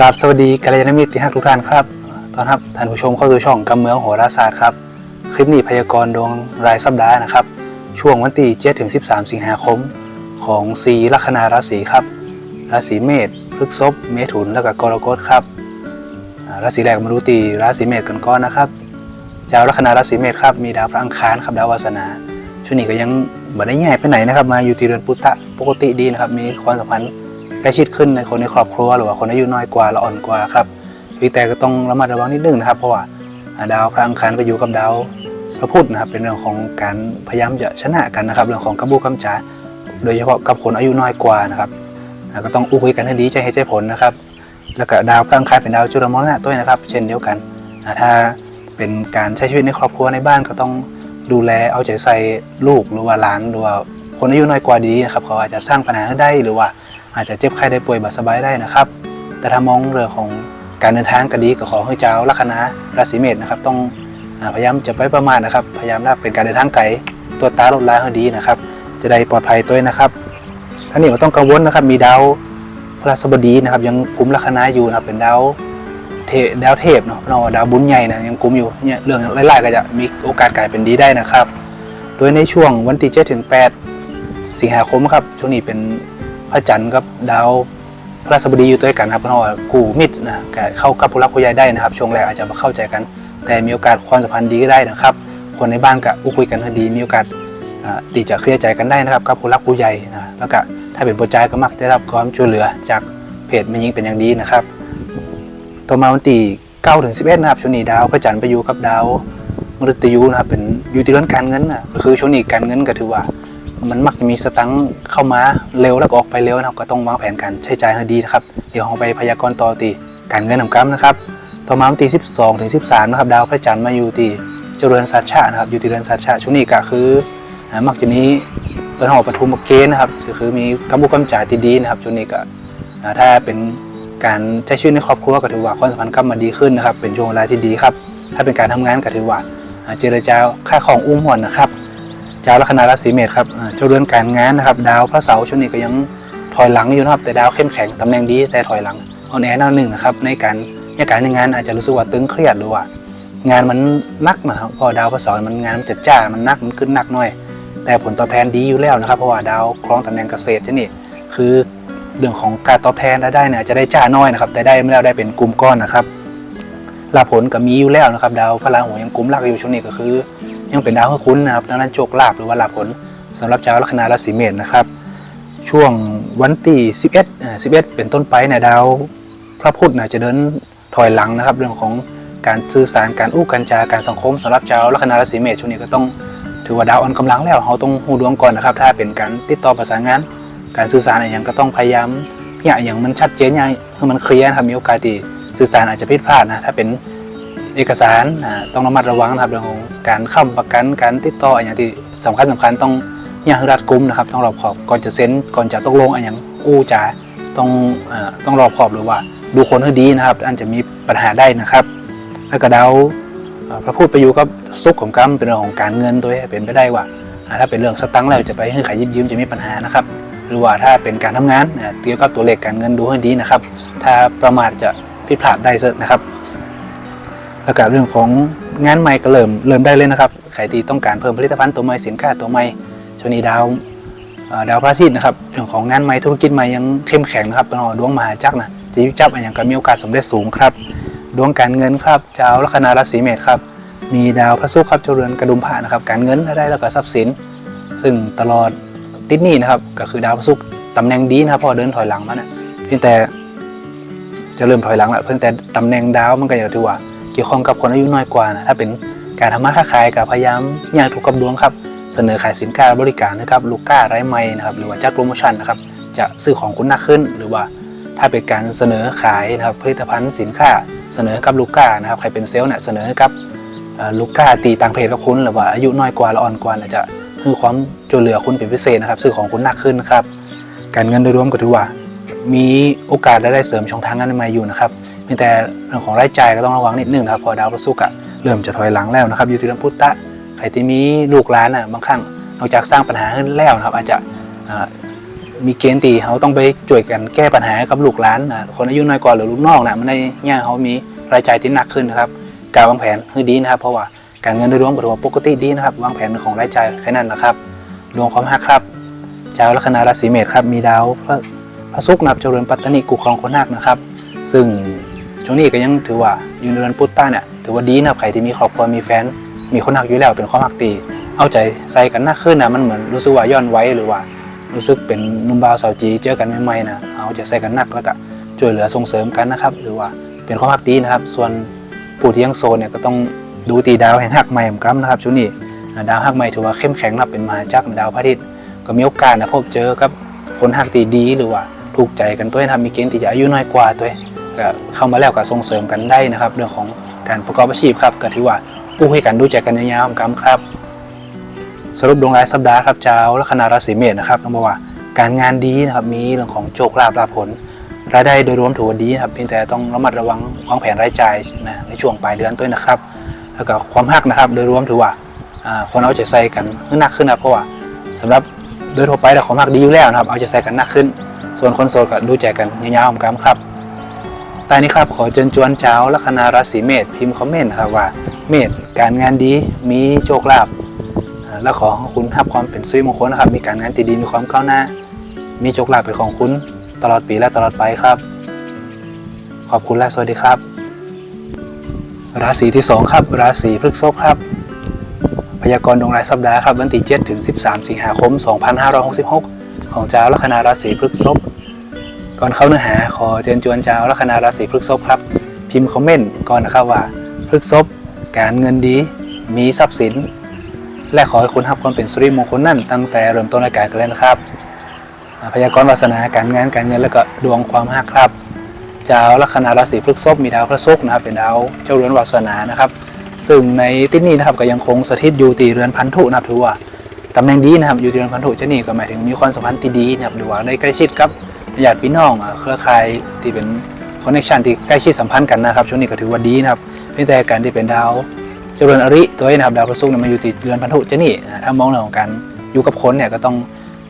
กราบสวัสดีกัลยาณมิตรที่ฮักทุกท่านครับ ตอนรับท่านผู้ชมเข้าสู่ช่องกำเมืองโหราศาสตร์ครับ คลิปนี้พยากรณ์ดวงรายสัปดาห์นะครับ ช่วงวันที่7ถึง 13 สิงหาคม ของสีลัคนาราศีครับ ราศีเมษพฤษภเมถุน และก็กรกฎครับ ราศีแรกมาดูตีราศีเมษกันก่อนนะครับเจ้าลัคนาราศีเมษครับ มีดาวพระอังคารครับดาววาสนา ช่วงนี้ก็ยังไม่ได้แย่ไปไหนนะครับ มาอยู่ที่เรือนพุทธะปกติดีนะครับ มีความสัมพันธ์ ล้ชิดขึ้นในคนในครอบครัวหรือว่าคนอายุน้อยกว่าและอ่อนกว่าครับพียงแต่ก็ต้องระมัดระวังนิดนึงนะครับ เพราะว่าดาวพระอังคารก็อยู่กับดาวพระพุธนะครับเป็นเรื่องของการพยายามจะชนะกันนะครับ เรื่องของกระบูกำจาโดยเฉพาะกับคนอายุน้อยกว่านะครับก็ต้องอุ้ยกันให้ดีใจให้ใจผลนะครับ แล้วก็ดาวพระอังคารเป็นดาวจุลมรณะด้วยนะครับ เช่นเดียวกันถ้าเป็นการใช้ชีวิตในครอบครัวในบ้านก็ต้องดูแลเอาใจใส่ลูกหรือว่าหลานหรือว่าคนอายุน้อยกว่าดีนะครับเขาอาจจะสร้างปัญหาให้ได้หรือว่า อาจจะเจ็บไข้ได้ป่วยบาดสบายได้นะครับ แต่ถ้ามองเรื่องของการเดินทางก็ดีก็ขอให้เจ้าลัคนาราศีเมษนะครับ ต้องพยายามจะไปประมาทนะครับ พยายามถ้าเป็นการเดินทางไกลตัวตาลดลาให้ดีนะครับ จะได้ปลอดภัยตัวนะครับท่านนี้ไม่ต้องกังวลนะครับ มีดาวพระราชบดีนะครับ ยังกุมลัคนาอยู่นะครับเป็นดาวเทดาวเทพเนาะเนาดาวบุญใหญ่นะยังกุมอยู่เนี่ยเรื่องไล่ๆก็จะมีโอกาสกลายเป็นดีได้นะครับ โดยในช่วงวันที่7ถึง8สิงหาคมครับช่วงนี้เป็น พระจันทร์กับดาวพระราชบดีอยู่ด้วยกันครับเพราะว่ากูมิตรนะก็เข้ากับผู้รักผู้ใหญ่ได้นะครับ ช่วงแรกอาจจะม่เข้าใจกัน แต่มีโอกาสความสัมพันธ์ดีก็ได้นะครับ คนในบ้านก็อุ้คุยกันดี มีโอกาสอ่าที่จะเคลียร์ใจกันได้นะครับกับผู้รักผู้ใหญ่นะแล้วก็ถ้าเป็นผู้ชายก็มักได้รับความช่วยเหลือจากเพจม่ยิงเป็นอย่างดีนะครับต่อมาวันที่9ถึง11นะครับช่วงนี้ดาวพระจันทร์ไปอยู่กับดาวมฤตยูนะครับเป็นอยู่ที่เรื่องการเงินนะก็คือช่วงนี้การเงินก็ถือว่า มันมักจะมีสตังค์เข้ามาเร็วแล้วก็ออกไปเร็วนะครับก็ต้องวางแผนการใช้จ่ายให้ดีนะครับ เดี๋ยวเราไปพยากรณ์ต่อตีการเงินของกัมนะครับ ต่อมาวันที่12ถึง13 นะครับ ดาวพระจันทร์มาอยู่ที่เจริญสัตชานะครับ อยู่ที่เรือนสัตชาช่วงนี้ก็คือมักจะมีเปิดหอประทุมเกณฑ์นะครับก็คือมีกำบุกำจ่ายที่ดีนะครับช่วงนี้ก็ถ้าเป็นการใช้ชีวิตในครอบครัวก็ถือว่าความสัมพันธ์กลับมาดีขึ้นนะครับ เป็นช่วงเวลาที่ดีครับ ถ้าเป็นการทำงานก็ถือว่าเจรจาค่าของอุ้มหวนนะครับ เจ้าลัคนาราศีเมษครับเจ้าเรือนการงานนะครับ ดาวพระเสาร์ช่วงนี้ก็ยังถอยหลังอยู่นะครับ แต่ดาวเข้มแข็งตำแหน่งดีแต่ถอยหลังอ่อนแอหน้าหนึ่งนะครับในการในการในงานอาจจะรู้สึกว่าตึงเครียดหรือว่างานมันนักนะครับเพอดาวพระเสาร์มันงานมันจะจ้ามันนักมันขึ้นหนักหน่อย แต่ผลตอบแทนดีอยู่แล้วนะครับ เพราะว่าดาวคล้องตำแหน่งเกษตรชนี่คือเรื่องของการตอบแทนได้เนี่ยจะได้จ้าน้อยนะครับ แต่ได้ไม่ได้ได้เป็นกลุ่มก้อนนะครับลาผลก็มีอยู่แล้วนะครับ ดาวพระราหูยังกลุ่มหลักอยู่ช่วงนี้ก็คือ ยังเป็นดาวให้คุ้นนะครับดังนั้นโชคลาภหรือว่าลาภผลสำหรับชาวลัคนาราศีเมษนะครับ ช่วงวันที่11อ่า11 เป็นต้นไปเนี่ยดาวพระพุธนะจะเดินถอยหลังนะครับ เรื่องของการสื่อสารการอู้การจาการสังคมสำหรับชาวลัคนาราศีเมษช่วงนี้ก็ต้องถือว่าดาวอ่อนกำลังแล้วเราต้องหูดวงก่อนนะครับ ถ้าเป็นการติดต่อประสานงาน การสื่อสารอย่างก็ต้องพยายามอย่างอย่างมันชัดเจนอย่างให้มันเคลียร์ครับมีโอกาสที่สื่อสารอาจจะผิดพลาดนะถ้าเป็น เอกสารต้องระมัดระวังนะครับเรื่องของการค้ำประกันการติดต่ออย่างที่สำคัญสำคัญต้องอย่างรัดกุมนะครับต้องรอบขอบก่อนจะเซ็นก่อนจะตกลงอย่างอู้จ๋าต้องต้องรอบขอบหรือว่าดูคนให้ดีนะครับ อันจะมีปัญหาได้นะครับแล้วก็ดาวอ่าพระพูดไปอยู่กับสุขของกรรมเป็นเรื่องของการเงินตัวเป็นไปได้ว่าถ้าเป็นเรื่องสตังค์แล้วจะไปให้ใครยืมยืมจะมีปัญหานะครับ หรือว่าถ้าเป็นการทำงานเกี่ยวกับตัวเลขการเงินดูให้ดีนะครับ ถ้าประมาทจะผิดพลาดได้เสนะครับ แล้วก็เรื่องของงานใหม่ก็เริ่มเริ่มได้เลยนะครับใครที่ต้องการเพิ่มผลิตภัณฑ์ตัวใหม่สินค้าตัวใหม่ช่วงนี้ดาวดาวพระอาทิตย์นะครับเรื่องของงานใหม่ธุรกิจใหม่ยังเข้มแข็งนะครับเป็นดวงมหาจักรนะจะยิบจับอย่างก็มีโอกาสสำเร็จสูงครับ ดวงการเงินครับเจ้าลัคนาราศีเมษครับมีดาวพระศุกร์ครับเจริญกระดุมผ่านะครับการเงินรายได้แล้วก็ทรัพย์สิน ซึ่งตลอดติดหนี้นะครับก็คือดาวพระศุกร์ตำแหน่งดีนะครับพอเดินถอยหลังมาเนี่ยเพียงแต่จะเริ่มถอยหลังล้วเพียงแต่ตำแหน่งดาวมันก็อย่างที่ว่า กี่ยวข้องกับคนอายุน้อยกว่านะถ้าเป็นการทำมาค้าขายกับพยายามอย่างถูกกับดวงครับ เสนอขายสินค้าบริการนะครับลูกค้าไร้ไม้นะครับหรือว่าจัดโปรโมชั่นนะครับจะซื้อของคุณหนักขึ้น หรือว่าถ้าเป็นการเสนอขายนะครับผลิตภัณฑ์สินค้าเสนอกับลูกค้านะครับใครเป็นเซลล์เนี่ยเสนอให้กับลูกค้าตีต่างเพศกับคุณหรือว่าอายุน้อยกว่าละอ่อนกว่าเนี่ยจะให้ความช่วยเหลือคุณเป็นพิเศษนะครับซื้อของคุณหนักขึ้นครับการเงินโดยรวมก็ถือว่า มีโอกาสได้ได้เสริมช่องทางงานใหม่อยู่นะครับ เพียงแต่เรื่องของรายจ่ายก็ต้องระวังนิดนึงนะครับพอดาวพระศุกร์อะเริ่มจะถอยหลังแล้วนะครับ อยู่ที่เรื่องพุทธะใครที่มีลูกหลานอะบางครั้งนอกจากสร้างปัญหาขึ้นแล้วนะครับ อาจจะมีเกณฑ์ตีเขาต้องไปช่วยกันแก้ปัญหากับลูกหลานนะคนอายุน้อยกว่าหรือลูกนองนะมันได้ย่างเขามีรายจ่ายที่หนักขึ้นนะครับการวางแผนคือดีนะครับ เพราะว่าการเงินโดยรวมก็ถือว่าปกติดีนะครับ วางแผนของรายจ่ายแค่นั้นนะครับดวงความหักครับชาวลัคนาราศีเมษครับมีดาวพระพระศุกร์นับเจริญปัตตนิกุครองคนหักนะครับ ซึ่ง ช่วงนี้ก็ยังถือว่าอยู่ในเดือนพุธต้เนี่ยถือว่าดีนะครับใครที่มีครอบครัวมีแฟน มีคนหักอยู่แล้วเป็นความหักตีเอาใจใส่กันมากขึ้นนะมันเหมือนรู้สึกว่าย้อนไว้หรือว่ารู้สึกเป็นนุ่มบ่าวสาวจีเจอกันใหม่ๆนะเอาใจใส่กันหนักแล้วก็ช่วยเหลือส่งเสริมกันนะครับ หรือว่าเป็นความหักดีนะครับ ส่วนผู้ที่ยังโซนเนี่ยก็ต้องดูตีดาวแห่งหักใหม่เหมือนกันนะครับช่วงนี้อ่ดาวหักใหม่ถือว่าเข้มแข็งรับเป็นมหาจักรดาวพระอาทิตย์ก็มีโอกาสนะพบเจอกับคนหักตีดีหรือว่าถูกใจกันตัวนะครับมีเกณฑ์ที่จะอายุน้อยกว่าตัว ก็เข้ามาแล้วก็ส่งเสริมกันได้นะครับ เรื่องของการประกอบอาชีพครับก็ถือว่าผู้ให้กันดูใจกันยาวๆกันครับสรุปดวงรายสัปดาห์ครับเจ้าลัคนาราศีเมษนะครับต้องบอกว่าการงานดีนะครับมีเรื่องของโชคลาภลาภผล รายได้โดยรวมถือว่าดีครับเพียงแต่ต้องระมัดระวังวางแผนรายจ่ายนะในช่วงปลายเดือนด้วยนะครับ แล้วก็ความหักนะครับโดยรวมถือว่าคนเอาใจใส่กันขึ้นหนักขึ้นนะเพราะว่าสำหรับโดยทั่วไปแต่ความหักดีอยู่แล้วนะครับเอาใจใส่กันหนักขึ้น ส่วนคนโสดก็ดูใจกันยาวๆกันครับ ตอนนี้ครับขอเชิญชวนเจ้าลัคนาราศีเมษพิมพ์คอมเมนต์ครับว่า เมษการงานดีมีโชคลาภและขอคุณรับความเป็นสิริมงคลนะครับ มีการงานที่ดีมีความก้าวหน้า มีโชคลาภเป็นของคุณตลอดปีและตลอดไปครับ ขอบคุณและสวัสดีครับ ราศีที่ 2 ครับ ราศีพฤษภครับ พยากรณ์ดวงรายสัปดาห์ครับวันที่7ถึง 13 สิงหาคม 2566 ของเจ้าลัคนาราศีพฤษภ ก่อนเข้าเนื้อหาขอเชิญชวนเจ้าลัคนาราศีพฤษภครับ พิมพ์คอมเมนต์ก่อนนะครับว่าพฤษภการเงินดีมีทรัพย์สิน และขอให้คุณรับความเป็นสุริมงคลนั่นตั้งแต่เริ่มต้นรายการกันเลยนะครับ พยากรณ์วาสนาการงานการเงินแล้วก็ดวงความหักครับเจ้าลัคนาราศีพฤษภมีดาวพระศุกร์นะครับเป็นดาวเจ้าเรือนวาสนานะครับซึ่งในที่นี้นะครับก็ยังคงสถิตอยู่ตีเรือนพันธุนะครับถือว่าตำแหน่งดีนะครับอยู่ที่เรือนพันธุเจ้านี่ก็หมายถึงมีความสัมพันธ์ที่ดีนะครับหรือว่าได้ใกล้ชิดกับ ญาติพี่น้องเครือข่ายที่เป็นคอนเนคชันที่ใกล้ชิดสัมพันธ์กันนะครับช่วงนี้ก็ถือว่าดีนะครับเพียงแต่การที่เป็นดาวเจริญอริตัวนี้นะครับดาวพฤหัสเนี่ยมาอยู่ติดเรือนพันธุเจนี่ถ้ามองเรื่องของการอยู่กับคนเนี่ยก็ต้อง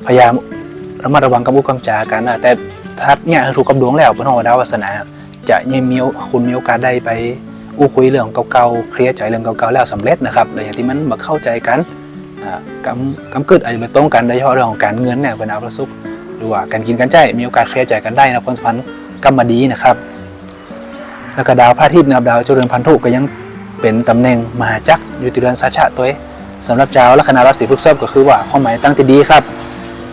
พยายามระมัดระวังกับอุกำจากันนะแต่ถ้าเนี่ยถูกกับดวงแล้วบนห้องดาววาสนาจะยังมีคุณมีโอกาสได้ไปอู้คุยเรื่องเก่าๆเคลียร์ใจเรื่องเก่าๆแล้วสำเร็จนะครับแต่อย่างที่มันมาเข้าใจกันกำกำกึดอาจจะไปตรงกันโดยเฉพาะเรื่องของการเงินเนี่ยเป็นดาวพฤหัส หรือว่าการกินการใจมีโอกาสเคลียร์ใจกันได้นะความสัมพันธ์กำมดีนะครับ แล้วก็ดาวพระอาทิตย์นะครับดาวเจริญพันธุก็ยังเป็นตำแหน่งมหาจักรอยู่ที่เดือนสัชะตัวเองสำหรับเจ้าลัคนาราศีพฤษภก็คือว่าความหมายตั้งที่ดีครับ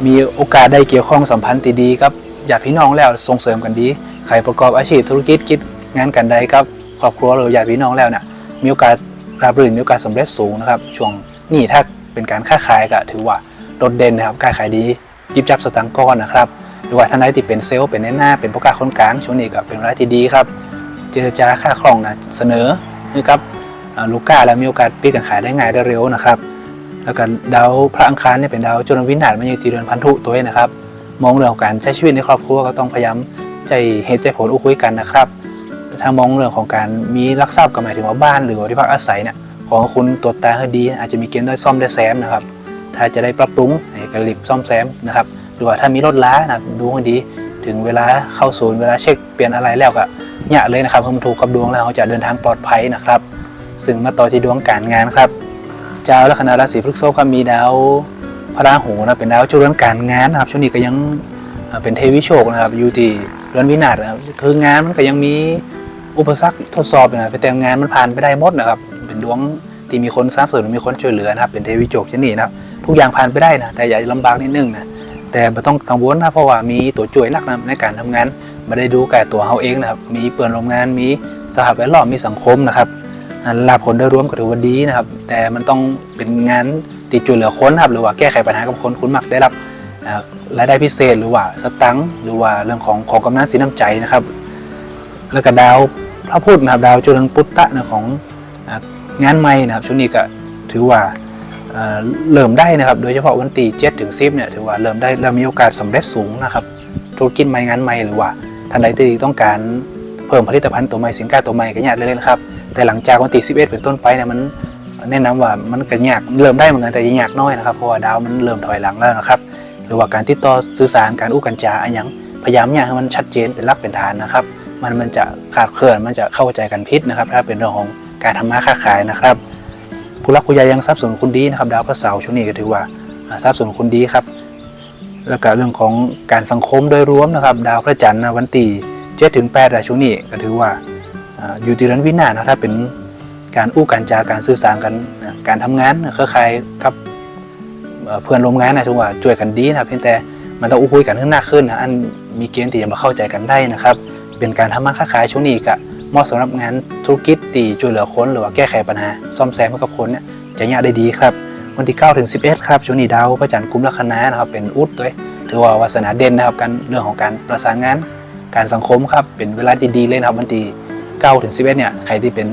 มีโอกาสได้เกี่ยวข้องสัมพันธ์ที่ดีครับญาติพี่น้องแล้วส่งเสริมกันดีใครประกอบอาชีพธุรกิจคิดงานกันใดครับครอบครัวหรือญาติพี่น้องแล้วเนี่ยมีโอกาสราบรื่นมีโอกาสสำเร็จสูงนะครับช่วงนี้ถ้าเป็นการค้าขายก็ถือว่าโดดเด่นนะครับการขายดี จิบจับสตังค์ก้อนนะครับหรือว่าท่านใดที่เป็นเซลล์เป็นในหน้าเป็นผู้ค้าคนกลางช่วงนี้ก็เป็นเวลาที่ดีครับ เจรจาค่าครองนะเสนอนะครับลูก้าแล้วมีโอกาสปิดการขายได้ง่ายได้เร็วนะครับแล้วก็ดาวพระอังคารเนี่ยเป็นดาวจรวินาศมาอยู่ที่เรือนพันธุตัวเองนะครับ มองเรื่องของการใช้ชีวิตในครอบครัวก็ต้องพยายามใจเหตุใจผลอุ้คุยกันนะครับถ้ามองเรื่องของการมีรักทรัพย์ก็หมายถึงว่าบ้านหรือที่พักอาศัยเนี่ยของคุณตรวจตาให้ดี อาจจะมีเกณฑ์ได้ซ่อมได้แซมนะครับ ถ้าจะได้ปรับปรุงให้กระลิบซ่อมแซมนะครับหรือว่าถ้ามีรถล้านะดูให้ดีถึงเวลาเข้าศูนย์เวลาเช็คเปลี่ยนอะไรแล้วก็เนี่ยเลยนะครับเพิ่มถูกกับดวงแล้วเขาจะเดินทางปลอดภัยนะครับ ซึ่งมาต่อที่ดวงการงานครับเจ้าลัคนาราศีพฤษภครับมีดาวพระราหูนะเป็นดาวจุดเรือนการงานนะครับช่วงนี้ก็ยังเป็นเทวิโชคนะครับอยู่ที่เรือนวินาศนะครับคืองานมันก็ยังมีอุปสรรคทดสอบนะแต่งานมันผ่านไปได้หมดนะครับ เป็นดวงที่มีคนสนับสนุนมีคนช่วยเหลือนะครับเป็นเทวิโชคชนิดนะครับ ทุกอย่างผ่านไปได้นะแต่อย่าลำบากนิดนึงนะแต่ไม่ต้องกังวลนะเพราะว่ามีตัวช่วยหลักนะในการทำงานไม่ได้ดูแก่ตัวเขาเองนะครับมีเปื่อนโรงงานมีสภาพแวดล้อมมีสังคมนะครับอ่าลาผลโดยรวมก็ถือว่าดีนะครับ แต่มันต้องเป็นงานติดจุดเหลือค้นครับหรือว่าแก้ไขปัญหากับคนคุณมักได้รับรายได้พิเศษหรือว่าสตังค์หรือว่าเรื่องของของกำนันสีน้ำใจนะครับ แล้วก็ดาวพระพุทธนะครับดาวจุลนปุตตะนะของงานใหม่นะครับช่วงนี้ก็ถือว่า เริ่มได้นะครับ โดยเฉพาะวันที่7ถึง10เนี่ยถือว่าเริ่มได้แล้วมีโอกาสสำเร็จสูงนะครับ ธุรกิจใหม่งานใหม่หรือว่าท่านใดที่ต้องการเพิ่มผลิตภัณฑ์ตัวใหม่สินค้าตัวใหม่ก็ยากเลยนะครับ แต่หลังจากวันที่11เป็นต้นไปเนี่ยมันแนะนำว่ามันก็ยากเริ่มได้เหมือนกันแต่ยังยากน้อยนะครับเพราะว่าดาวมันเริ่มถอยหลังแล้วนะครับ หรือว่าการติดต่อสื่อสารการอู้กันจาอันยังพยายามเนี่ยให้มันชัดเจนเป็นลักเป็นฐานนะครับ มันมันจะขาดเคลื่อนมันจะเข้าใจกันผิดนะครับ ถ้าเป็นเรื่องของการทำมาค้าขายนะครับ ผู้รักผู้ใหญ่ยังทรัพย์ส่วนคุณดีนะครับ ดาวพระเสาร์ช่วงนี้ก็ถือว่าทรัพย์ส่วนคุณดีครับ แล้วก็เรื่องของการสังคมโดยรวมนะครับ ดาวพระจันทร์วันที่เจ็ดถึงแปดช่วงนี้ก็ถือว่าอยู่ที่รันวินาศนะถ้าเป็นการอู้การจาการสื่อสารกันการทำงานเครือข่ายกับเพื่อนร่วมงานนะถือว่าช่วยกันดีนะเพียงแต่มันต้องอู้คุยกันขึ้นหน้าขึ้นนะอันมีเกณฑ์ที่จะมาเข้าใจกันได้นะครับ เป็นการทำมาค้าขายช่วงนี้ก็ เหมาะสำหรับงานธุรกิจตีช่วยเหลือคนหรือว่าแก้ไขปัญหา ซ่อมแซมให้กับคนเนี่ยจะยากได้ดีครับ วันที่9ถึง11 ครับช่วงนี้ดาวพระจันทร์กุมลัคนานะครับเป็นอุดด้วยถือว่าวาสนาเด่นนะครับกันเรื่องของการประสานงาน การสังคมครับเป็นเวลาที่ดีเลยนะครับวันที่9ถึง11เนี่ยใครที่เป็น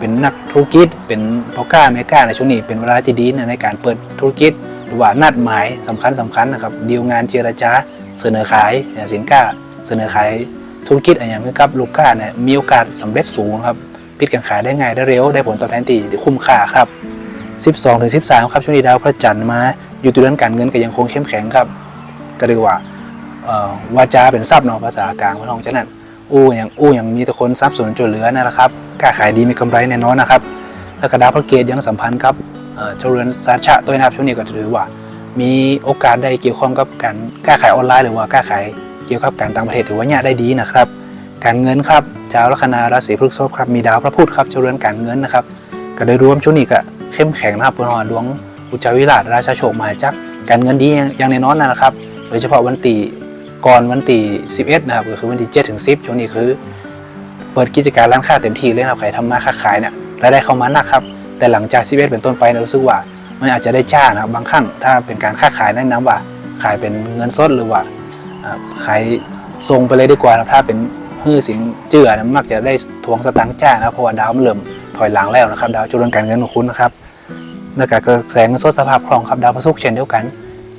เป็นนักธุรกิจ เป็นพ่อค้าแม่ค้าในช่วงนี้เป็นเวลาที่ดีนะในการเปิดธุรกิจ หรือว่านัดหมายสำคัญสำคัญนะครับดีลงานเจรจาเสนอขายสินค้าเสนอขาย ธุรกิจอะไรอย่างนี้ครับลูกค้าเนี่ยมีโอกาสสำเร็จสูงครับพิดกันขายได้ง่ายได้เร็วได้ผลตอบแทนที่คุ้มค่าครับ 12ถึง13 ครับช่วงนี้ดาวพระจันทร์มาอยู่ตัวเรื่องการเงินก็ยังคงเข้มแข็งครับ ก็เรียกว่าวาจาเป็นทรัพย์เนาะภาษากลางพระทองฉะนั้นอู้อย่างอู้อย่างมีแต่คนทรัพย์สนจนเหลือนั่นแหละครับกล้าขายดีมีกำไรแน่นอนนะครับ แล้วก็ดาวพระเกตยังสัมพันธ์ครับเอ่อเจริญสาชะตัวนะครับช่วงนี้ก็ถือว่า มีโอกาสได้เกี่ยวข้องกับการกล้าขายออนไลน์หรือว่ากล้าขาย กี่ยวกับการต่างประเทศถือว่าเนี่ยได้ดีนะครับ การเงินครับชาวลัคนาราศีพฤษภครับมีดาวพระพุธครับเจริญการเงินนะครับก็โดยรวมช่วงนี้ก็เข้มแข็งนะครับบนหอดวงอุจวิราชราชาโชคมหาจักรการเงินดีอย่างแน่นอนนะครับ โดยเฉพาะวันตีก่อนวันตี11 นะครับก็คือวันที่7ถึง10 ช่วงนี้คือ เปิดกิจการร้านค้าเต็มที่เลยนะครับใครทำมาค้าขายเนี่ยรายได้เข้ามาหนักครับ แต่หลังจาก 11 เป็นต้นไปเนี่ยรู้สึกว่ามันอาจจะได้จ้านะครับบางครั้งถ้าเป็นการค้าขายแนะนำว่าขายเป็นเงินสดหรือว่า ขายส่งไปเลยดีกว่านะครับถ้าเป็นฮื้อสินเจือนะมักจะได้ทวงสตังค์จ้านะเพราะว่าดาวมันเริ่มถอยหลังแล้วนะครับ ดาวจุลการเงินของคุณนะครับแล้วก็กแสงสดสภาพคล่องครับดาวพระศุกร์เช่นเดียวกัน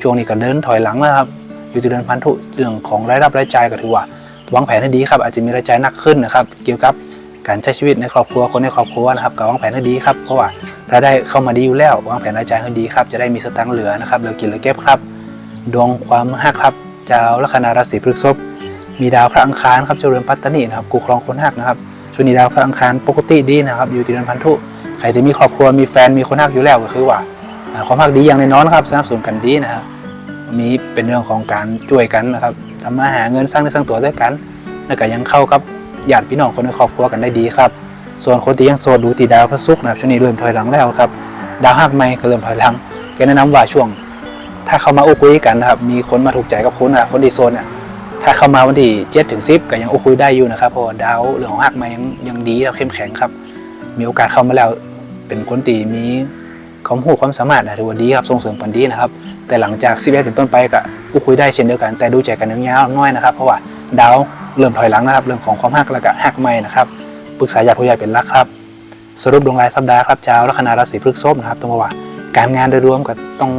ช่วงนี้ก็เดินถอยหลังแล้วครับอยู่ที่เดือนพันธุเรื่องของรายรับรายจ่ายก็ถือว่าวางแผนให้ดีครับอาจจะมีรายจ่ายหนักขึ้นนะครับ เกี่ยวกับการใช้ชีวิตในครอบครัวคนในครอบครัวนะครับก็วางแผนให้ดีครับเพราะว่ารายได้เข้ามาดีอยู่แล้ววางแผนรายจ่ายให้ดีครับจะได้มีสตังค์เหลือนะครับเหลือกินเหลือเก็บครับ ดวงความหักครับ เจ้าลัคนาราศีพฤษภมีดาวพระอังคารครับเจริญปัตตานีนะครับกูครองคนหักนะครับช่วงนี้ดาวพระอังคารปกติดีนะครับ อยู่ที่เดือนพันธุใครที่มีครอบครัวมีแฟนมีคนรักอยู่แล้วก็คือว่าความรักดีอย่างแน่นอนครับสนับสนุนกันดีนะครับมีเป็นเรื่องของการช่วยกันนะครับทำมาหาเงินสร้างเนื้สร้างตัวด้วยกันแล้วก็ยังเข้ากับญาติพี่น้องคนในครอบครัวกันได้ดีครับ ส่วนคนที่ยังโสดดูตีดาวพระศุกร์นะครับช่วงนี้เริ่มถอยหลังแล้วครับ ดาวหักใหม่ก็เริ่มถอยหลังแกแนะนำว่าช่วง ถ้าเข้ามาอู้คุยกันนะครับ มีคนมาถูกใจกับคุณนะคนที่โซนเนี่ยถ้าเข้ามาวันที่เจ็ดถึงสิบก็ยังอู้คุยได้อยู่นะครับเพราะดาวเรื่องของหักม่ยังยังดีแล้วเข้มแข็งครับ มีโอกาสเข้ามาแล้วเป็นคนตีมีความรู้ความสามารถนะถือว่าดีครับส่งเสริมกันดีนะครับ แต่หลังจากซีเเป็นต้นไปก็พูดคุยได้เช่นเดียวกัน แต่ดูใจกันยาวๆน้อยนะครับ เพราะว่าดาวเริ่มถอยหลังนะครับ เรื่องของความหักแล้วก็หักใหม่นะครับปรึกษาญาติผู้ใหญ่เป็นหลักครับ สรุปดวงรายสัปดาห์ครับเจ้าลัคนาราศีพฤษภนะครับต้องว่าการงานโดยรวมก็ต้อง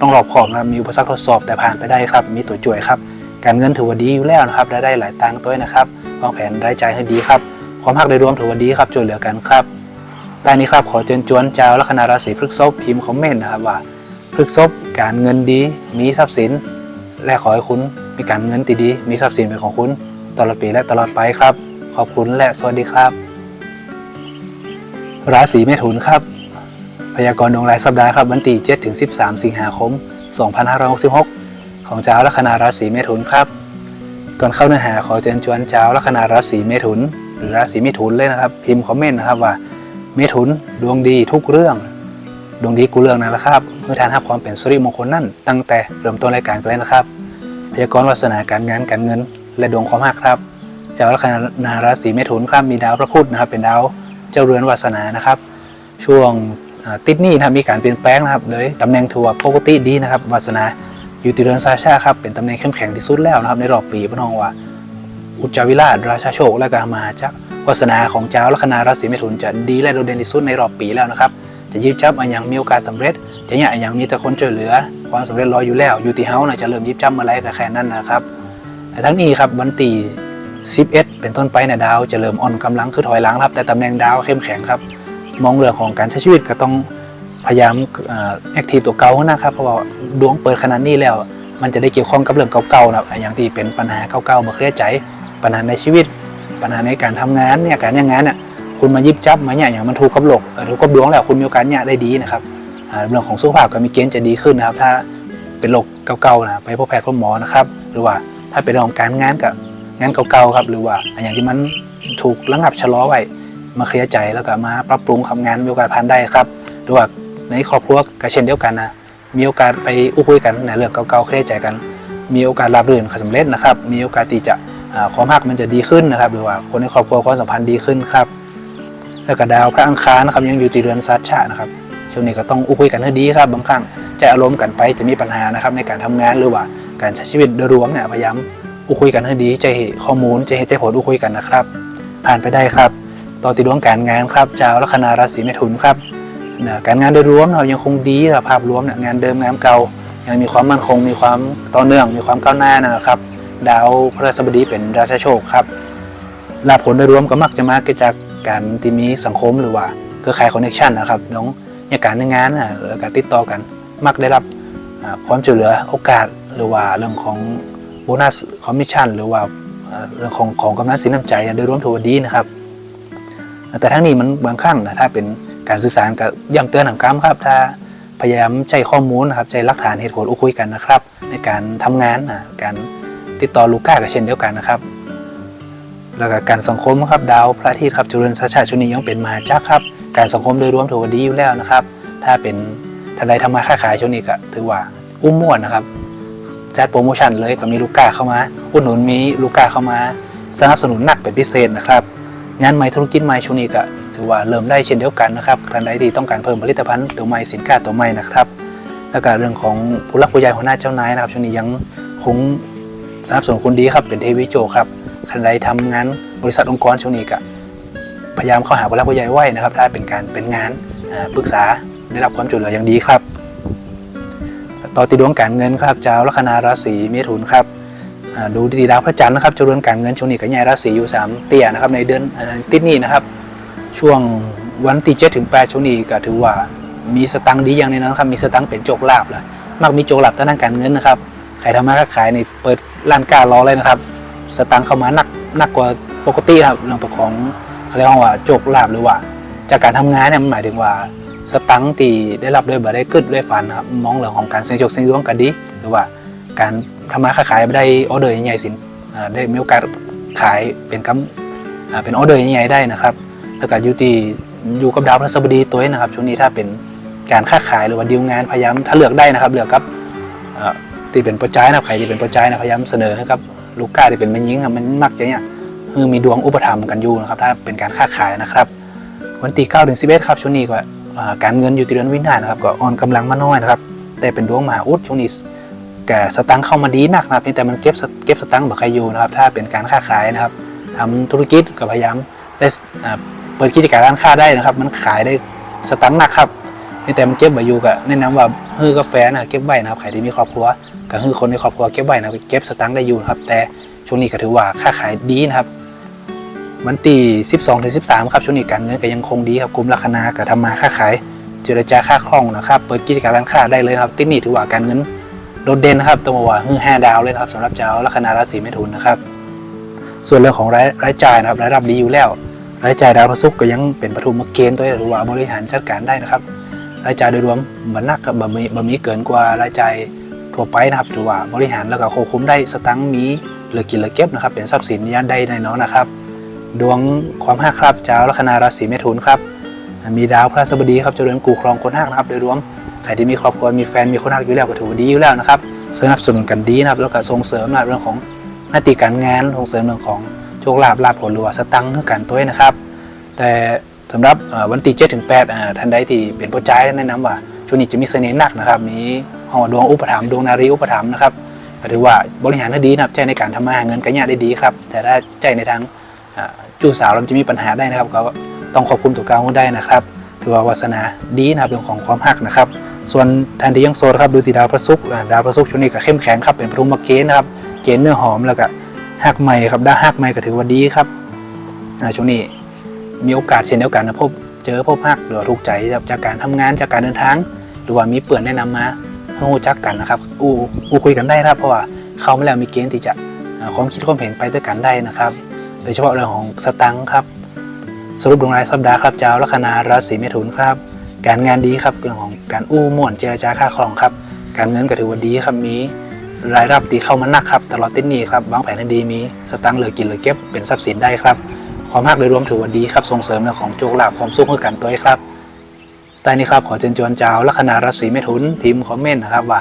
ต้องรอบขอบนะครับมีอุปสรรคทดสอบแต่ผ่านไปได้ครับ มีตัวจ่วยครับ การเงินถือว่าดีอยู่แล้วนะครับรายได้หลายตังค์ตัวนะครับวางแผนรายจ่ายให้ดีครับความหักโดยรวมถือว่าดีครับช่วยเหลือกันครับใต้นี้ครับขอเชิญชวนชาวลัคนาราศีพฤกษภพิมพ์คอมเมนต์นะครับว่าพฤกษภการเงินดีมีทรัพย์สิน และขอให้คุณมีการเงินตีดีมีทรัพย์สินเป็นของคุณตลอดปีและตลอดไปครับ ขอบคุณและสวัสดีครับ ราศีเมถุนครับ พยากรณ์ดวงรายสัปดาห์ครับวันที่7ถึง 13 สิงหาคม 2566 ของเจ้าลัคนาราศีเมถุนครับ ก่อนเข้าเนื้อหาขอเชิญชวนเจ้าลัคนาราศีเมถุน หรือราศีเมถุนเลยนะครับ พิมพ์คอมเมนต์นะครับว่า เมถุนดวงดีทุกเรื่อง ดวงดีกูเรื่องนั่นแหละครับเมื่อทานรับความเป็นสุริมงคลนั่นตั้งแต่เริ่มต้นรายการกันเลยนะครับ พยากรณ์วาสนาการงานการเงิน และดวงความรักครับ เจ้าลัคนาราศีเมถุนครับมีดาวพระพุธนะครับเป็นดาวเจ้าเรือนวาสนานะครับ ช่วง ติดหนี้นะครับมีการเปลี่ยนแปลงนะครับโดยตำแหน่งทัวปกติดีนะครับวาสนาอยู่ที่เรือนซาชาครับเป็นตำแหน่งเข้มแข็งที่สุดแล้วนะครับในรอบปีพน้องว่า อุจจาวิราชราชาโชค และก็มาจักวาสนาของเจ้าลัคนาราศีเมถุนจะดีและโดดเด่นที่สุดในรอบปีแล้วนะครับจะยิบจับอันยังมีโอกาสสำเร็จ จะเนี่ยอันยังมีแต่คนช่วยเหลือ ความสำเร็จรออยู่แล้วอยู่ที่เฮานะจะเริ่มยิบจับมื่อไรก็แค่นั้นนะครับแต่ทั้งนี้ครับวันที่11 เป็นต้นไปเนี่ยดาวจะเริ่มอ่อนกำลังคือถอยหลังครับแต่ตำแหน่งดาวเข้มแข็งครับ มองเรื่องของการใช้ชีวิตก็ต้องพยายามแอคทีฟตัวเก่านะครับเพราะว่าดวงเปิดขนาดนี้แล้ว มันจะได้เกี่ยวข้องกับเรื่องเก่าๆนะอย่างที่เป็นปัญหาเก่าๆมาเคลียร์ใจ ปัญหาในชีวิต ปัญหาในการทำงานเนี่ยการย่างงานเนี่ยคุณมายิบจับมาเนี่ยอย่างมันถูกกับโลกเอ่อถูกกับดวงแล้วคุณมีโอกาสเนี่ยได้ดีนะครับเรื่องของสุขภาพก็มีเกณฑ์จะดีขึ้นนะครับ ถ้าเป็นโรคเก่าๆนะไปพบแพทย์พบหมอนะครับ หรือว่าถ้าเป็นเรื่องของการงานกับงานเก่าๆครับ หรือว่าอย่างที่มันถูกระงับชะลอไว้ มาเคลียร์ใจแล้วก็มาปรับปรุงทำงานมีโอกาสผ่านได้ครับหรือว่าในครอบครัวก็เช่นเดียวกันนะมีโอกาสไปอู้คุยกันในเรื่องเก่าๆเคลียร์ใจกัน มีโอกาสรับรื่นสำเร็จนะครับ มีโอกาสที่จะความรักมันจะดีขึ้นนะครับ หรือว่าคนในครอบครัวความสัมพันธ์ดีขึ้นครับ แล้วก็ดาวพระอังคารนะครับยังอยู่ที่เรือนสัตว์ชานะครับช่วงนี้ก็ต้องอู้คุยกันให้ดีครับบางครั้งใจอารมณ์กันไปจะมีปัญหานะครับในการทำงานหรือว่าการใช้ชีวิตโดยรวมเนี่ยพยายามอู้คุยกันให้ดีใจข้อมูลใจเหตุใจผลอู้คุยกันนะครับ ผ่านไปได้ครับ ต่อติดดวงการงานครับชาวลัคนาราศีเมถุนครับนะการงานโดยรวมเรายังคงดีครับภาพรวมงานเดิมงานเก่า ยังมีความมั่นคงมีความต่อเนื่อง มีความก้าวหน้านะครับดาวพฤหัสบดีเป็นราชโชคครับลาภผลโดยรวมก็มักจะมาเกิดจากการที่มีสังคมหรือว่าเครือข่ายคอนเนคชันนะครับน้องในการในงานนะหรือการติดต่อกัน มักได้รับความช่วยเหลือโอกาสหรือว่าเรื่องของโบนัสคอมมิชชั่นหรือว่าอ่าเรื่องของของกำนันสินน้ำใจโดยรวมถือว่าดีนะครับ แต่ทั้งนี้มันบางครั้งนะถ้าเป็นการสื่อสารกับย้ำเตือนหนังกรรมครับ ถ้าพยายามใจข้อมูลนะครับใจหลักฐานเหตุผลอุคุยกันนะครับ ในการทำงานนะการติดต่อลูก้าก็เช่นเดียวกันนะครับ แล้วก็การสังคมครับดาวพระอาทิตย์ครับจุลินสัชชาชุนียังเป็นมาจักครับ การสังคมโดยรวมถือว่าดีอยู่แล้วนะครับ ถ้าเป็นท่านใดทำมาค้าขายช่วงนี้ก็ถือว่าอุ้มม่วนนะครับจัดโปรโมชั่นเลยก็มีลูก้าเข้ามา อุดหนุนมีลูก้าเข้ามา สนับสนุนหนักเป็นพิเศษนะครับ งานใหม่ธุรกิจใหม่ช่วงนี้ก็ถือว่าเริ่มได้เช่นเดียวกันนะครับท่านใดที่ต้องการเพิ่มผลิตภัณฑ์ตัวใหม่สินค้าตัวใหม่นะครับ แล้วก็เรื่องของผู้รักผู้ใหญ่หัวหน้าเจ้านายนะครับช่วงนี้ยังคงสนับสนุนคุณดีครับเป็นเทวิโจครับท่านใดทำงานบริษัทองค์กรช่วงนี้ก็พยายามเข้าหาผู้รักผู้ใหญ่ไว้นะครับ ถ้าเป็นการเป็นงานปรึกษาได้รับความช่วยเหลืออย่างดีครับ ต่อติดดวงการเงินครับชาลัคนาราศีเมถุนครับ ดูดีดาวพระจันทร์นะครับจรวนการเงินช่วงนี้ก็ใหญ่ราศีอยู่3เตี่ยนะครับในเดือนติดนี้นะครับ ช่วงวันที่เจ็ดถึงแปดช่วงนี้ก็ถือว่ามีสตังค์ดีอย่างหนึงนะครับมีสตังค์เป็นโจกลาบเลยมักมีโจกลาบทางด้านการเงินนะครับใครทำมาค้าขายในเปิดร้านค้ารอเลยนะครับ สตังค์เข้ามาหนักหนักกว่าปกติครับเรื่องของเขาเรียกว่าโจกลาบหรือว่า จากการทำงานเนี่ยมันหมายถึงว่าสตังค์ที่ได้รับด้วยบ่ได้กึดด้วยฝันนะครับมองเรื่องของการเสี่ยงโชคเสี่ยงดวงกันดีหรือว่าการ ทำมาค้าขายไปได้ออเดอร์ใหญ่ๆสินได้มีโอกาสขายเป็นกำอ่าเป็นออเดอร์ใหญ่ๆได้นะครับ แล้วก็อยู่ที่อยู่กับดาวพฤหัสบดีตัวเองนะครับ ช่วงนี้ถ้าเป็นการค้าขายหรือว่าดีลงานพยายามถ้าเลือกได้นะครับ เลือกกับที่เป็นปรเจกต์นะใครที่เป็นปรเจกต์นะพยายามเสนอให้กับลูกค้าที่เป็นแม่ยิงครับมันมักจะเนี่ยคือมีดวงอุปถัมภ์กันอยู่นะครับ ถ้าเป็นการค้าขายนะครับ วันที่9ถึง11ครับช่วงนี้ก็การเงินอยู่ที่เดือนวินาศนะครับก็อ่อนกำลังมาน้อยนะครับแต่เป็นดวงมหาอุดช่วงนี้ แก่สตังค์เข้ามาดีนักนะครับเพียงแต่มันเก็บเก็บสตังค์แบบใครอยู่นะครับ ถ้าเป็นการค้าขายนะครับทำธุรกิจก็พยายามได้เปิดกิจการร้านค้าได้นะครับ มันขายได้สตังค์หนักครับเพียงแต่มันเก็บไว้อยู่ก็แนะนำว่าฮือกาแฟนะเก็บไว้นะครับใครที่มีครอบครัวก็ฮือคนในครอบครัวเก็บไว้นะเก็บสตังค์ได้อยู่นะครับ แต่ช่วงนี้ก็ถือว่าค้าขายดีนะครับวันที่ 12ถึง13 ครับช่วงนี้การเงินก็ยังคงดีครับกลุ่มลัคนาก็ทำมาค้าขายเจรจาค่าคล่องนะครับ เปิดกิจการร้านค้าได้เลยครับ ที่นี่ถือว่าการเงิน โดดเด่นนะครับต้องบอกว่าฮือห้าดาวเลยนะครับสำหรับเจ้าลัคนาราศีเมถุนนะครับ ส่วนเรื่องของรายรายจ่ายนะครับรายรับดีอยู่แล้วรายจ่ายดาวพระศุกร์ก็ยังเป็นปฐุมเกณฑ์ตัวเองหรือว่าบริหารจัดการได้นะครับ รายจ่ายโดยรวมบันนักกับบะมีบะมีเกินกว่ารายจ่ายทั่วไปนะครับถือว่าบริหารแล้วก็ควบคุมได้สตังค์มีเหลือกินเหลือเก็บนะครับ เป็นทรัพย์สินยันได้แน่นอนนะครับ ดวงความห้าครับเจ้าลัคนาราศีเมถุนครับมีดาวพระสบดีครับเจริญกูครองคนหักนะครับ โดยรวม ใครที่มีครอบครัวมีแฟนมีคนหักอยู่แล้วก็ถือว่าดีอยู่แล้วนะครับสนับสนุนกันดีนะครับแล้วก็ส่งเสริมในเรื่องของหน้าที่การงานส่งเสริมเรื่องของโชคลาภลาภผลหรือว่าสตังค์คือการตัวเองนะครับ แต่สำหรับวันที่7ถึง8อ่าท่านใดที่เป็นผู้ใจายแนะนำว่าช่วงนี้จะมีเสน่ห์หนักนะครับมีหอดวงอุปถัมภ์ดวงนารีอุปถัมภ์นะครับก็ถือว่าบริหารได้ดีนะครับใจในการทำมาหาเงินกันยากได้ดีครับ แต่ถ้าใจในทางจู้สาวเราจะมีปัญหาได้นะครับ ก็ต้องควบคุมตัวกลางได้นะครับ ถือว่าวาสนาดีนะครับเรื่องของความหักนะครับ ส่วนท่านที่ยังโสดครับดูที่ดาวพระศุกร์ดาวพระศุกร์ช่วงนี้ก็เข้มแข็งครับเป็นพรุมาเกณฑ์นะครับเกณฑ์เนื้อหอมแล้วก็หักใหม่ครับด้าหักใหม่ก็ถือว่าดีครับช่วงนี้มีโอกาสเช่นเดียวกันนะพบเจอพบหักหรือว่าถูกใจจากการทำงานจากการเดินทาง หรือว่ามีเปื่อนแนะนำมารู้จักกันนะครับอู้อู้คุยกันได้นะครับเพราะว่าเขาไม่แล้วมีเกณฑ์ที่จะความคิดความเห็นไปด้วยกันได้นะครับโดยเฉพาะเรื่องของสตังค์ครับ สรุปดวงรายสัปดาห์ครับเจ้าลัคนาราศีเมถุนครับ การงานดีครับเรื่องของการอู้ม่วนเจรจาค่าครองครับ การเงินก็ถือว่าดีครับมีรายรับดีเข้ามานักครับตลอดติดหนี้ครับวางแผนให้ดีมีสตังค์เหลือกินเหลือเก็บเป็นทรัพย์สินได้ครับ ความรักโดยรวมถือว่าดีครับส่งเสริมเรื่องของโชคลาภความสุขให้กันตัวเองครับใต้นี้ครับขอเชิญชวนเจ้าลัคนาราศีเมถุนพิมพ์คอมเมนต์นะครับว่า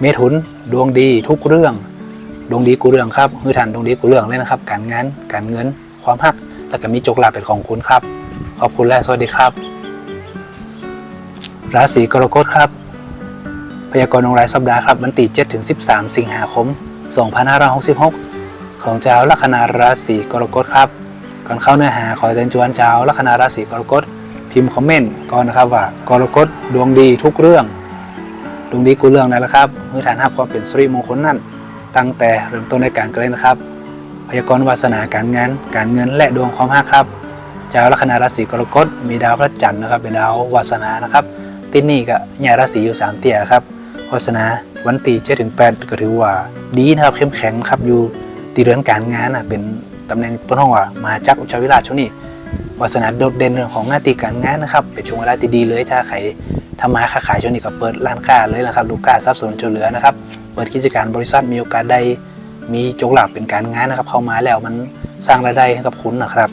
เมถุนดวงดีทุกเรื่องดวงดีกูเรื่องครับมือทันดวงดีกูเรื่องเลยนะครับ การงานการเงิน ความรักแล้วก็มีโชคลาภเป็นของคุณครับ ขอบคุณและสวัสดีครับ ราศีกรกฎครับ พยากรณ์ดวงรายสัปดาห์ครับวันที่7ถึง 13 สิงหาคม 2566 ของเจ้าลัคนาราศีกรกฎครับ ก่อนเข้าเนื้อหาขอเชิญชวนเจ้าลัคนาราศีกรกฎพิมพ์คอมเมนต์ก่อนนะครับว่ากรกฎดวงดีทุกเรื่อง ดวงดีกูเรื่องนั่นแหละครับมือฐานทับความเป็นสิริมงคลนั่นตั้งแต่เริ่มต้นในการเกิดนะครับ พยากรณ์วาสนาการงาน การเงินและดวงความรักครับเจ้าลัคนาราศีกรกฎมีดาวพระจันทร์นะครับ เป็นดาววาสนานะครับ ที่นี่ก็ย้ายราศีอยู่สามเตี่ยครับวาสนาวันตีเจ็ดถึงแปดก็ถือว่าดีนะครับเข้มแข็งครับอยู่ตีเรื่อนการงานอะเป็นตำแหน่งต้นห้องว่ามาจากอุชาวิราชช่วงนี้วาสนาโดดเด่นเรื่องของหน้าที่การงานนะครับเป็นช่วงเวลาที่ดีเลยถ้าใครทำมาค้าขายช่วงนี้ก็เปิดร้านค้าเลยนะครับลูกค้าทรัพย์สินจนเหลือนะครับเปิดกิจการบริษัทมีโอกาสได้มีโจกหลักเป็นการงานนะครับ เข้ามาแล้วมันสร้างรายได้ให้กับคุณนะครับ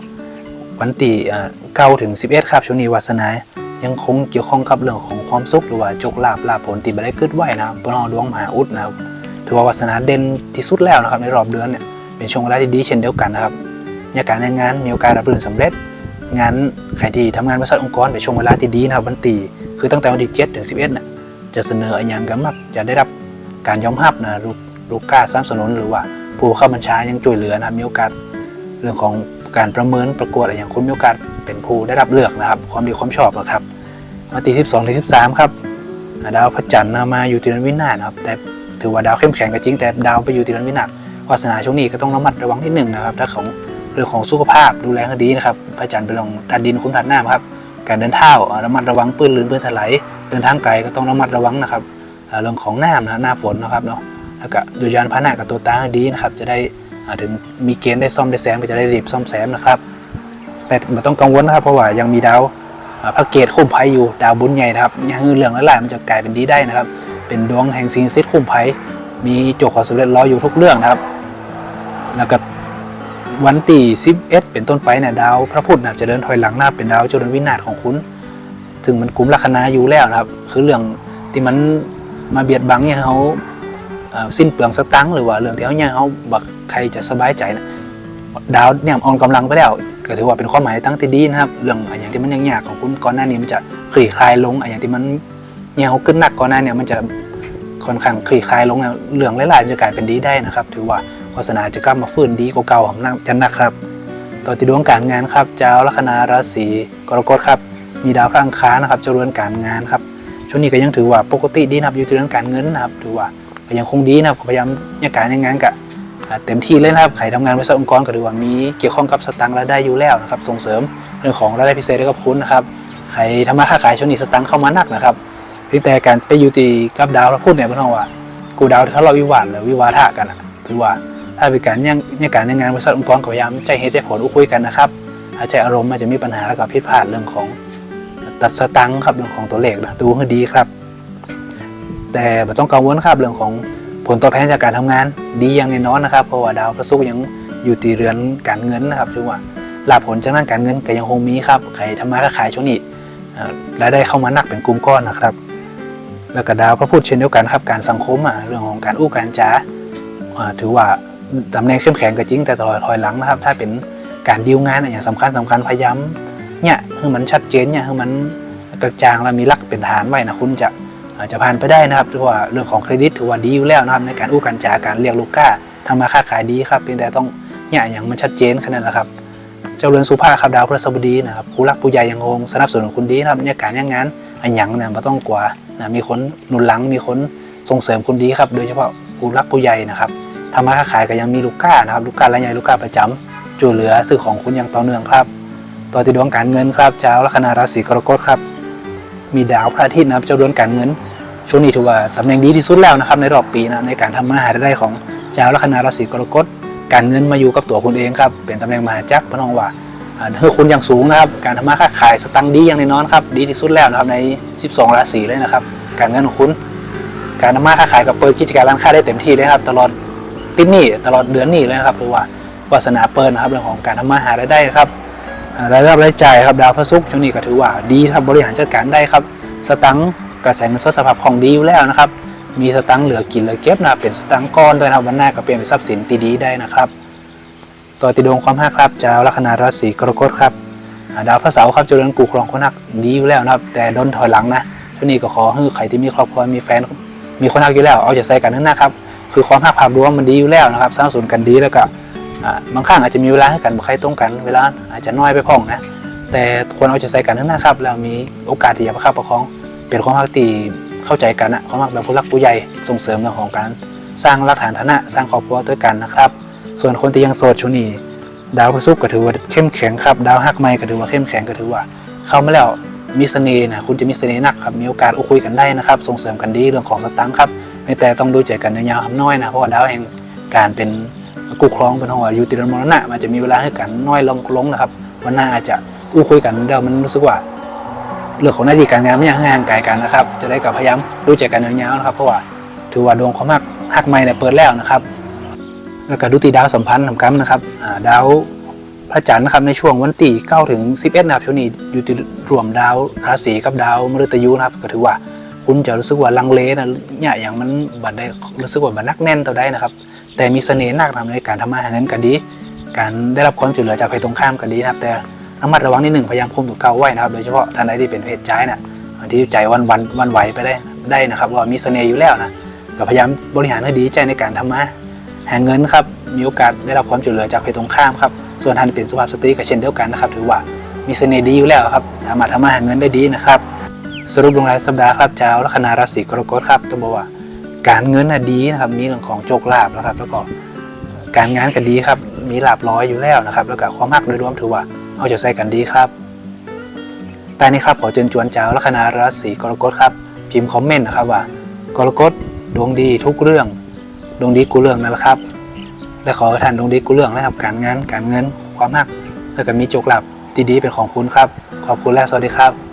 วันที่เก้าถึงสิบเอ็ดครับช่วงนี้วาสนา ยังคงเกี่ยวข้องกับเรื่องของความสุขหรือว่าโจกลาบลาภผลตีไปได้เกิดไหวนะครับพื่อดวงมหาอุดนะครับถือว่าวาสนาเด่นที่สุดแล้วนะครับในรอบเดือนเนี่ยเป็นช่วงเวลาที่ดีเช่นเดียวกันนะครับในการในงานมีโอกาสรับรื่นสำเร็จงานใครที่ทำงานบริษัทองค์กรเป็นช่วงเวลาที่ดีนะครับวันตีคือตั้งแต่วันที่เจ็ดถึงสิบเอ็ดเนี่ยจะเสนออย่างกันมักจะได้รับการยอมรับนะลูกลูกกล้าสนับสนุนหรือว่าผู้เข้าบัญชายังช่วยเหลือนะครับมีโอกาสเรื่องของการประเมินประกวดอะไรอย่างคุณมีโอกาสเป็นผู้ได้รับเลือกนะครับ ความดีความชอบนะครับ มาตี12ถึง13ครับดาวพระจันทร์มาอยู่ที่เรือนวินาศนะครับ แต่ถือว่าดาวเข้มแข็งก็จริงแต่ดาวไปอยู่ที่เรือนวินาศวาสนาช่วงนี้ก็ต้องระมัดระวังนิดหนึ่งนะครับถ้าของเรื่องของสุขภาพดูแลให้ดีนะครับพระจันทร์เป็นลงดันดินคุ้มทัดหน้าครับการเดินเท้าระมัดระวังปืนลื่นปืนถลายเดินทางไกลก็ต้องระมัดระวังนะครับเรื่องของน้ำนะหน้าฝนนะครับเนาะแล้วก็ดยยานพาหนะกับตัวตาให้ดีนะครับจะได้ถึงมีเกณฑ์ได้ซ่อมได้แซมก็จะได้รีบซ่อมแซมนะครับแต่ไม่ต้องกังวลนะครับเพราะว่ายังมีดาว พระเกตคุ้มภัยอยู่ดาวบุญใหญ่นะครับยังคือเรื่องหลายๆมันจะกลายเป็นดีได้นะครับ เป็นดวงแห่งซีนซิตคุ้มภัยมีโจทย์ความสำเร็จรออยู่ทุกเรื่องนะครับ แล้วก็วันที่11เอสเป็นต้นไปเนี่ยดาวพระพุธนะจะเดินถอยหลังหน้าเป็นดาวโจรวินาศของคุณซึ่งมันกุมลัคนาอยู่แล้วนะครับ คือเรื่องที่มันมาเบียดบังเนี่ยเขาสิ้นเปลืองสตังค์หรือว่าเรื่องที่เขาเนี่ยเขาบักใครจะสบายใจนะดาวเนี่ยอ่อนกำลังไปแล้ว ก็ถือว่าเป็นความหมายตั้งที่ดีนะครับเรื่องอย่างที่มันยังยากของคุณก่อนหน้านี้มันจะคลี่คลายลงอย่างที่มันเนี่ยเขาขึ้นหนักก่อนหน้าเนี่ยมันจะค่อนข้างคลี่คลายลงนะเรื่องหลายๆจะกลายเป็นดีได้นะครับ ถือว่าวาสนาจะกลับมาฟื้นดีกว่าเก่าของนักจันนะครับต่อที่ดวงการงานครับ เจ้าลัคนาราศีกรกฎครับ มีดาวพระอังคารนะครับเจริญการงานครับช่วงนี้ก็ยังถือว่าปกติดีนะครับอยู่ที่เรื่องการเงินนะครับถือว่าก็ยังคงดีนะครับพยายามในการในงานกับ เต็มที่เลยนะครับใครทำงานบริษัทองค์กรก็ถือว่ามีเกี่ยวข้องกับสตังค์รายได้อยู่แล้วนะครับส่งเสริมเรื่องของรายได้พิเศษให้กับคุณนะครับใครทำมาค้าขายช่วงนี้สตังค์เข้ามาหนักนะครับพียงแต่การไปอยู่ตีกับดาวพระพุธเนี่ยเพื่อนว่า กูดาวทะเลาะวิวาทหรือวิวาทะกันอะถือว่าถ้าเป็นการยังในการในงานบริษัทองค์กรก็พยายามใจเหตุใจผลคุยกันนะครับถ้าใจอารมณ์มันจะมีปัญหาแล้วก็ผิดพลาดเรื่องของตัดสตังค์ครับเรื่องของตัวเลขนะดูให้ดีครับ แต่ไม่ต้องกังวลครับเรื่องของ ผลตอบแทนจากการทำงานดีอย่างแน่นอนนะครับ เพราะว่าดาวพระศุกร์ยังอยู่ตีเรือนการเงินนะครับถือว่าลาภผลจากด้นการเงินก็ยังคงมีครับใครทำมาค้าขายช่วงนี้รายได้เข้ามาหนักเป็นกลุ่มก้อนนะครับ แล้วก็ดาวก็พูดเช่นเดียวกันครับการสังคมอะเรื่องของการอู้การจ้าอ่าถือว่าตำแหน่งเข้มแข็งก็จริงแต่ถอยถอยหลังนะครับ ถ้าเป็นการดีลงานอย่างสำคัญสำคัญพยายามเนี่ยคือมันชัดเจนเนี่ยคือมันกระจ่างแล้วมีลักเป็นฐานไว้นะคุณจะ อาจจะผ่านไปได้นะครับถือว่าเรื่องของเครดิตถือว่าดีอยู่แล้วนะครับในการอู้กันจาการเรียกลูกค้าทำมาค้าขายดีครับเพียงแต่ต้องเนี่ยอย่างมันชัดเจนแค่นั้นแหละครับ เจ้าเรือนสุภาพครับดาวพฤหัสบดีนะครับผู้รักผู้ใหญ่ยังคงสนับสนุนคุณดีนะครับเนี่ยการยังงานอันหยังเนี่ยไม่ต้องกลัวนะมีคนหนุนหลังมีคนส่งเสริมคุณดีครับ โดยเฉพาะผู้รักผู้ใหญ่นะครับทำมาค้าขายก็ยังมีลูกค้านะครับลูกค้ารายใหญ่ลูกค้าประจำช่วยเหลือซื้อของคุณอย่างต่อเนื่องครับ ต่อที่ดวงการเงินครับเจ้าลัคนาราศีกรกฎครับ มีดาวพระอาทิตย์นะครับเจ้าดวงการเงิน ช่วงนี้ถือว่าตำแหน่งดีที่สุดแล้วนะครับในรอบปีนะในการทำมาหาได้ของเจ้าลัคนาราศีกรกฎการเงินมาอยู่กับตัวคุณเองครับเป็นตำแหน่งมหาจักรพนองว่าเฮือคุณอย่างสูงนะครับ การทำมาค้าขายสตังดีอย่างแน่นอนครับดีที่สุดแล้วนะครับใน 12 ราศีเลยนะครับการเงินของคุณการทำมาค้าขายกับเปิดกิจการร้านค้าได้เต็มที่เลยครับตลอดติดหนี้ตลอดเดือนหนี้เลยนะครับเพราะว่าวาสนาเปิดนะครับเรื่องของการทำมาหารายได้ครับรายรับรายจ่ายครับดาวพระศุกร์ช่วงนี้ก็ถือว่าดีครับบริหารจัดการได้ครับสตัง กระแสเงินสดสภาพของดีอยู่แล้วนะครับ มีสตังค์เหลือกินเหลือเก็บนะเป็นสตังค์ก้อนด้วยนะครับวันหน้าก็เปลี่ยนเป็นทรัพย์สินตีดีได้นะครับ ต่อติดดวงความห้าครับจ้าลัคนาราศีกรกฎครับดาวพระเสาร์ครับเจริญกูครองคนหักดีอยู่แล้วนะครับ แต่ดนถอยหลังนะช่วงนี้ก็ขอให้ใครที่มีครอบครัวมีแฟนมีคนหักอยู่แล้วเอาใจใส่กันนั่นนะครับคือความหักภาพรวมมันดีอยู่แล้วนะครับสร้างสนุนกันดีแล้วก็บางครั้งอาจจะมีเวลาให้กันบ่ใครตรงกันเวลาอาจจะน้อยไปพ่องนะแต่ควรเอาใจใส่กันนั่นนะครับแล้วมีโอกาสที่จะประคับประคอง เป็นความรักที่เข้าใจกันอะความรักแบบผู้รักผู้ใหญ่ส่งเสริมเรื่องของการสร้างรากฐานฐานะ สร้างครอบครัวด้วยกันนะครับ ส่วนคนที่ยังโสดช่วงนี้ดาวพระศุกร์ก็ถือว่าเข้มแข็งครับ ดาวฮักไม้ก็ถือว่าเข้มแข็งก็ถือว่า เข้ามาแล้วมีเสน่ห์นะคุณจะมีเสน่ห์หนักครับมีโอกาสอุคุยกันได้นะครับ ส่งเสริมกันดีเรื่องของสตังค์ครับไม่แต่ต้องดูใจกันยาวๆครับน้อยนะเพราะว่าดาวแห่งการเป็นกู้ครองเป็นหัวอยู่ติดมรณะมันจะมีเวลาให้กันน้อยลงลงนะครับวันหน้าอาจจะอู้คุยกันเดี๋ยวมันรู้สึกว่า เรื่องของหน้าที่การงานไม่อยากห่างไกลกันนะครับ จะได้กับพยายามดูใจกันยาวๆนะครับ เพราะว่าถือว่าดวงความหักหักใหม่เนี่ยเปิดแล้วนะครับ แล้วก็ดูตีดาวสัมพันธ์สำคัญนะครับดาวพระจันทร์นะครับในช่วงวันที่9ถึง 11นะครับช่วงนี้อยู่ที่รวมดาวราศีกับดาวมฤตยูนะครับ ก็ถือว่าคุณจะรู้สึกว่าลังเลนะเนี่ยอย่างมันบัดได้รู้สึกว่ามันนักแน่นต่อได้นะครับ แต่มีเสน่ห์นักทำในการทำมาหาเงินกันดี การได้รับความช่วยเหลือจากภัยตรงข้ามกันดีนะครับ แต่ ระมัดระวังนิดหนึ่งพยายามคุมตัวเก่าไว้นะครับโดยเฉพาะท่านใดที่เป็นเพศใจนะบางทีใจวันวันวันไหวไปได้ได้นะครับว่ามีเสน่ห์อยู่แล้วนะก็พยายามบริหารให้ดีใจในการทำมาหาเงินครับมีโอกาสได้รับความช่วยเหลือจากเพศตรงข้ามครับส่วนท่านเป็นสุภาพสตรีก็เช่นเดียวกันนะครับถือว่ามีเสน่ห์ดีอยู่แล้วครับสามารถทำมาหาเงินได้ดีนะครับ สรุปลงรายสัปดาห์ครับเจ้าลัคนาราศีกรกฎครับต้องบอกว่าการเงินน่ะดีนะครับมีเรื่องของโชคลาภนะครับแล้วก็การงานก็ดีครับมีลาบร้อยอยู่แล้วนะครับ แล้วก็ความรักโดยรวมถือว่า เอาใจใส่กันดีครับแต่นี้ครับขอเชิญชวนเจ้าลัคนาราศีกรกฎครับพิมพ์คอมเมนต์นะครับว่ากรกฎดวงดีทุกเรื่อง ดวงดีกูเรื่องนั่นแหละครับ และขอท่านดวงดีกูเรื่องนะครับ การงานการเงินความรักและก็มีโชคลาภดีๆเป็นของคุณครับ ขอบคุณและสวัสดีครับ